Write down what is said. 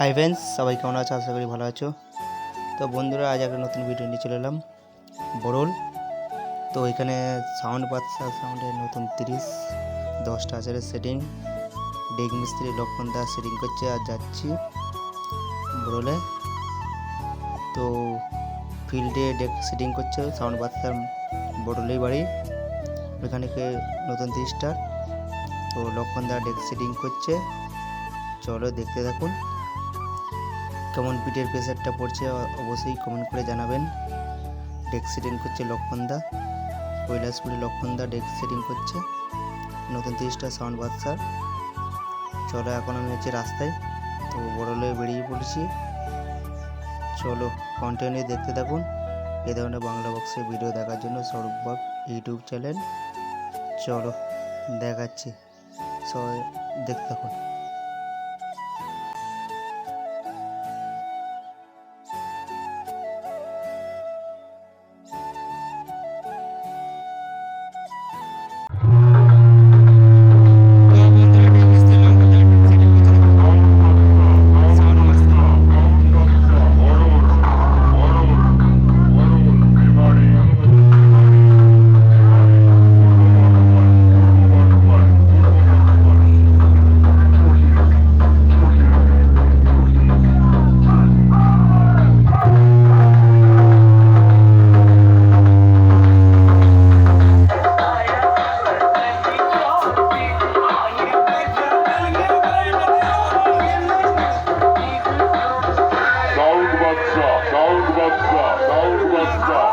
Hi friends সবাই কেমন আছো? আশা করি ভালো আছো। তো বন্ধুরা, আজ একটা নতুন ভিডিও নিয়ে চলে এলাম। বরল তো এখানে সাউন্ড বাচ্চা সাউন্ডের নতুন তিরিশ, দশটা আচারের সেটিং ডেক মিস্ত্রি লক্ষণ দাস সেটিং করছে, আর যাচ্ছি বরলে তো ফিল্ডে ডেক সেটিং করছে সাউন্ড বাচ্চার বরলেই বাড়ি। ওইখানে নতুন তিরিশটা। তো লক্ষণ দা ডেক সেটিং করছে। চলো দেখতে থাকুন। কেমন পিঠের প্রেশারটা পড়ছে অবশ্যই কমেন্ট করে জানাবেন। ডেক সেটিং করছে লক্ষণদা। কৈলাসপুরে লক্ষণদা ডেক সেটিং করছে। নতুন তিরিশটা সাউন্ড বাদশার চলো এখন আমি হচ্ছে রাস্তায়। তো বড়লে বেরিয়ে পড়েছি। চলো কন্টিনিউ দেখতে থাকুন। এ ধরনের বাংলা বক্সের ভিডিও দেখার জন্য সৌরভ সৌরভবাগ ইউটিউব চ্যানেল চলো দেখাচ্ছি। সবাই দেখতে থাকুন। বাচ্চা সাউন্ড বাচ্চা সাউন্ড বাচ্চা